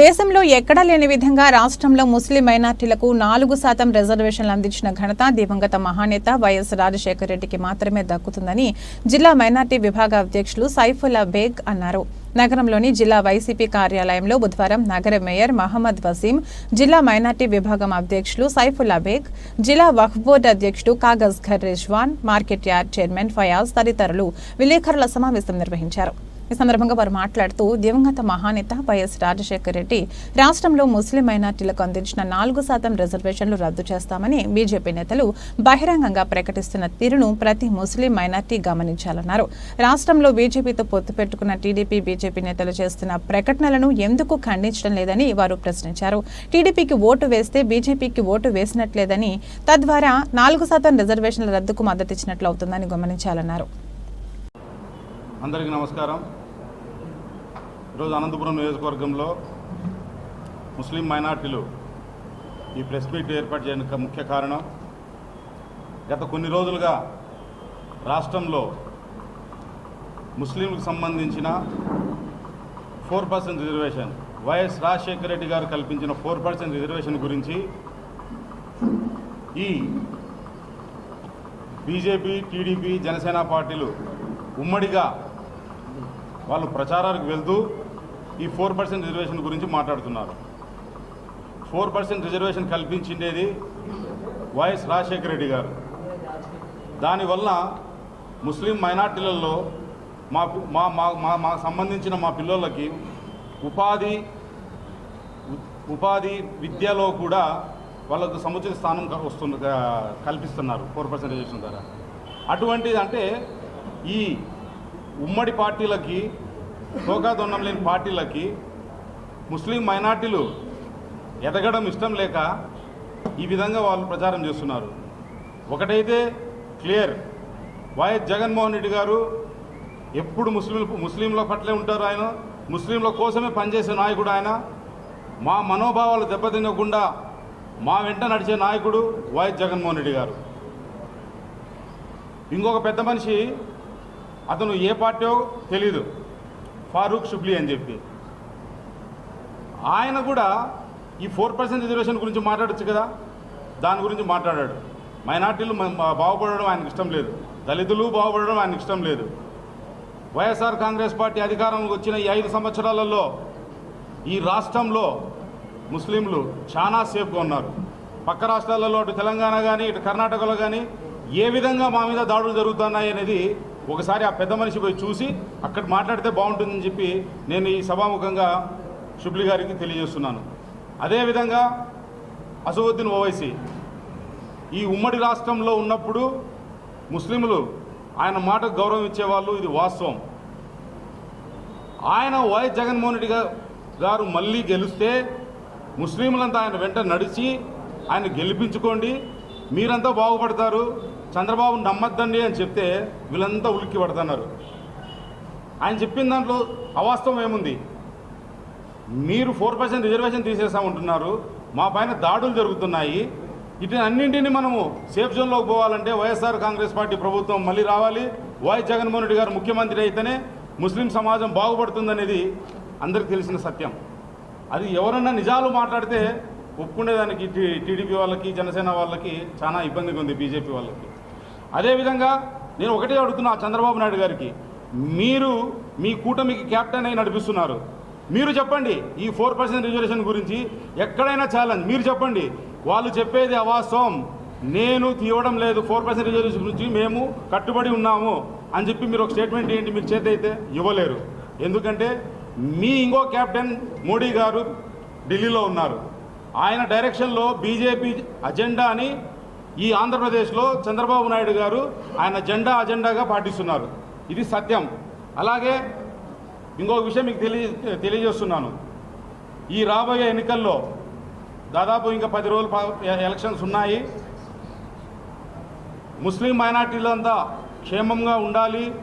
దేశంలో ఎక్కడా లేని విధంగా రాష్ట్రంలో ముస్లిం మైనార్టీలకు నాలుగు శాతం రిజర్వేషన్లు అందించిన ఘనత దివంగత మహానేత వైఎస్ రాజశేఖర రెడ్డికి మాత్రమే దక్కుతుందని జిల్లా మైనార్టీ విభాగ అధ్యక్షులు సైఫుల్లా బేగ్ అన్నారు. నగరంలోని జిల్లా వైసీపీ కార్యాలయంలో బుధవారం నగర మేయర్ మహమ్మద్ వసీం జిల్లా మైనార్టీ విభాగం అధ్యక్షులు సైఫుల్లా బేగ్ జిల్లా వక్ఫ్ బోర్డు అధ్యక్షుడు Kagaz Ghar Rizwan market yard chairman Fayaz తదితరులు విలేకరుల సమావేశం నిర్వహించారు. ఈ సందర్భంగా వారు మాట్లాడుతూ దివంగత మహానేత వైఎస్ రాజశేఖర రెడ్డి రాష్ట్రంలో ముస్లిం మైనార్టీలకు అందించిన నాలుగు శాతం రిజర్వేషన్లు రద్దు చేస్తామని బీజేపీ నేతలు బహిరంగంగా ప్రకటిస్తున్న తీరును ప్రతి ముస్లిం మైనార్టీ గమనించాలన్నారు. రాష్ట్రంలో బీజేపీతో పొత్తు పెట్టుకున్న టీడీపీ బీజేపీ నేతలు చేస్తున్న ప్రకటనలను ఎందుకు ఖండించడం లేదని వారు ప్రశ్నించారు. టీడీపీకి ఓటు వేస్తే బీజేపీకి ఓటు వేసినట్లేదని తద్వారా నాలుగు శాతం రిజర్వేషన్ల రద్దుకు మద్దతిచ్చినట్లు అవుతుందని గమనించాలన్నారు. అందరికీ నమస్కారం. ఈరోజు అనంతపురం నియోజకవర్గంలో ముస్లిం మైనార్టీలు ఈ ప్రెస్ మీట్ ఏర్పాటు చేయడానికి ముఖ్య కారణం. గత కొన్ని రోజులుగా రాష్ట్రంలో ముస్లింలకు సంబంధించిన four percent reservation YS Rajasekhara Reddy garu కల్పించిన ఫోర్ పర్సెంట్ రిజర్వేషన్ గురించి ఈ బీజేపీ టీడీపీ జనసేన పార్టీలు ఉమ్మడిగా వాళ్ళు ప్రచారానికి వెళ్తూ ఈ ఫోర్ పర్సెంట్ రిజర్వేషన్ గురించి మాట్లాడుతున్నారు. ఫోర్ పర్సెంట్ రిజర్వేషన్ కల్పించిండేది వైఎస్ రాజశేఖర రెడ్డి గారు. దానివల్ల ముస్లిం మైనార్టీలలో మా మా మా మా మాకు సంబంధించిన మా పిల్లలకి ఉపాధి ఉపాధి విద్యలో కూడా వాళ్ళకు సముచిత స్థానం వస్తుంది కల్పిస్తున్నారు ఫోర్ పర్సెంట్ రిజర్వేషన్ ద్వారా. అటువంటిది అంటే ఈ ఉమ్మడి పార్టీలకి తోకాదొన్నం లేని పార్టీలకి ముస్లిం మైనార్టీలు ఎదగడం ఇష్టం లేక ఈ విధంగా వాళ్ళు ప్రచారం చేస్తున్నారు. ఒకటైతే క్లియర్. వైఎస్ జగన్మోహన్ రెడ్డి గారు ఎప్పుడు ముస్లిం ముస్లింల పట్లే ఉంటారు ఆయన. ముస్లింల కోసమే పనిచేసే నాయకుడు ఆయన. మా మనోభావాలు దెబ్బతినకుండా మా వెంట నడిచే నాయకుడు వైఎస్ జగన్మోహన్ రెడ్డి గారు. ఇంకొక పెద్ద మనిషి అతను ఏ పార్టీయో తెలీదు. ఫారూక్ షుబ్లీ అని చెప్పి. ఆయన కూడా ఈ ఫోర్ పర్సెంట్ రిజర్వేషన్ గురించి మాట్లాడచ్చు కదా? దాని గురించి మాట్లాడాడు. మైనార్టీలు బాగుపడడం ఆయనకు ఇష్టం లేదు. దళితులు బాగుపడడం ఆయనకు ఇష్టం లేదు. వైఎస్ఆర్ కాంగ్రెస్ పార్టీ అధికారంలోకి వచ్చిన ఈ ఐదు సంవత్సరాలలో ఈ రాష్ట్రంలో ముస్లింలు చాలా సేఫ్గా ఉన్నారు. పక్క రాష్ట్రాలలో అటు తెలంగాణ కానీ ఇటు కర్ణాటకలో కానీ ఏ విధంగా మా మీద దాడులు జరుగుతున్నాయి అనేది ఒకసారి ఆ పెద్ద మనిషి పోయి చూసి అక్కడ మాట్లాడితే బాగుంటుందని చెప్పి నేను ఈ సభాముఖంగా షుబ్లి గారికి తెలియజేస్తున్నాను. అదేవిధంగా అసదుద్దీన్ ఓవైసీ ఈ ఉమ్మడి రాష్ట్రంలో ఉన్నప్పుడు ముస్లింలు ఆయన మాటకు గౌరవం ఇచ్చేవాళ్ళు ఇది వాస్తవం. ఆయన వైఎస్ జగన్మోహన్ రెడ్డి గారు మళ్ళీ గెలిస్తే ముస్లింలంతా ఆయన వెంట నడిచి ఆయన గెలిపించుకోండి. మీరంతా బాగుపడతారు చంద్రబాబు నమ్మద్దండి అని చెప్తే వీళ్ళంతా ఉలిక్కి పడుతున్నారు. ఆయన చెప్పిన దాంట్లో అవాస్తవం ఏముంది? మీరు ఫోర్ పర్సెంట్ రిజర్వేషన్ తీసేసామంటున్నారు మా పైన దాడులు జరుగుతున్నాయి ఇటు అన్నింటినీ మనము సేఫ్ జోన్లోకి పోవాలంటే వైఎస్ఆర్ కాంగ్రెస్ పార్టీ ప్రభుత్వం మళ్ళీ రావాలి. వైఎస్ జగన్మోహన్ రెడ్డి గారు ముఖ్యమంత్రి అయితేనే ముస్లిం సమాజం బాగుపడుతుందనేది అందరికీ తెలిసిన సత్యం. అది ఎవరన్నా నిజాలు మాట్లాడితే ఒప్పుకునేదానికి టీ- టీడీపీ వాళ్ళకి జనసేన వాళ్ళకి చాలా ఇబ్బందిగా ఉంది బీజేపీ వాళ్ళకి. అదేవిధంగా నేను ఒకటే అడుగుతున్నా చంద్రబాబు నాయుడు గారికి. మీరు మీ కూటమికి క్యాప్టెన్ అయి నడిపిస్తున్నారు. మీరు చెప్పండి ఈ ఫోర్ పర్సెంట్ రిజర్వేషన్ గురించి ఎక్కడైనా ఛాలెంజ్. మీరు చెప్పండి వాళ్ళు చెప్పేది అవాస్తవం. నేను తీయడం లేదు ఫోర్ పర్సెంట్ రిజర్వేషన్ గురించి మేము కట్టుబడి ఉన్నాము అని చెప్పి మీరు ఒక స్టేట్మెంట్ ఏంటి మీరు చేతి అయితే ఇవ్వలేరు. ఎందుకంటే మీ ఇంకో క్యాప్టెన్ మోడీ గారు ఢిల్లీలో ఉన్నారు. ఆయన డైరెక్షన్లో బీజేపీ అజెండా అని ఈ ఆంధ్రప్రదేశ్లో చంద్రబాబు నాయుడు గారు ఆయన జెండా అజెండాగా పాటిస్తున్నారు. ఇది సత్యం. అలాగే ఇంకొక విషయం మీకు తెలియ తెలియజేస్తున్నాను. ఈ రాబోయే ఎన్నికల్లో దాదాపు ఇంకా పది రోజులు పా- ఎలక్షన్స్ ఉన్నాయి. ముస్లిం మైనార్టీలంతా క్షేమంగా ఉండాలి.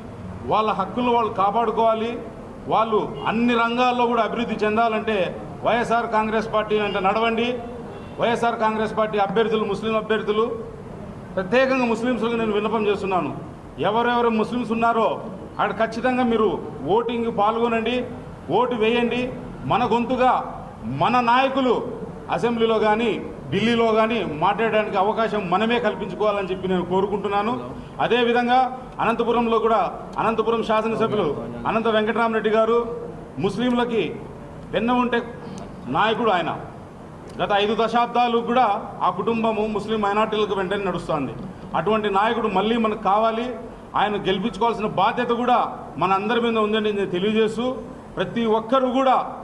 వాళ్ళ హక్కులు వాళ్ళు కాపాడుకోవాలి. వాళ్ళు అన్ని రంగాల్లో కూడా అభివృద్ధి చెందాలంటే వైఎస్ఆర్ కాంగ్రెస్ పార్టీ వెంట నడవండి. వైఎస్ఆర్ కాంగ్రెస్ పార్టీ అభ్యర్థులు ముస్లిం అభ్యర్థులు. ప్రత్యేకంగా ముస్లింస్లకు నేను విన్నపం చేస్తున్నాను. ఎవరెవరు ముస్లిమ్స్ ఉన్నారో అక్కడ ఖచ్చితంగా మీరు ఓటింగ్ పాల్గొనండి ఓటు వేయండి. మన గొంతుగా మన నాయకులు అసెంబ్లీలో కానీ ఢిల్లీలో కానీ మాట్లాడడానికి అవకాశం మనమే కల్పించుకోవాలని చెప్పి నేను కోరుకుంటున్నాను. అదేవిధంగా అనంతపురంలో కూడా అనంతపురం శాసనసభ్యులు అనంత వెంకటరామరెడ్డి గారు ముస్లింలకి వెన్న ఉంటే నాయకుడు ఆయన. గత ఐదు దశాబ్దాలు కూడా ఆ కుటుంబము ముస్లిం మైనార్టీలకు వెంటనే నడుస్తోంది. అటువంటి నాయకుడు మళ్ళీ మనకు కావాలి. ఆయన గెలిపించుకోవాల్సిన బాధ్యత కూడా మన అందరి మీద ఉందని నేను తెలియజేస్తూ ప్రతి ఒక్కరూ కూడా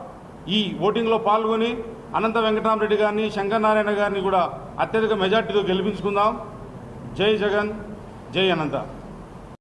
ఈ ఓటింగ్లో పాల్గొని అనంత వెంకటరామరెడ్డి గారిని శంకరనారాయణ గారిని కూడా అత్యధిక మెజార్టీతో గెలిపించుకుందాం. జై జగన్ జై అనంత.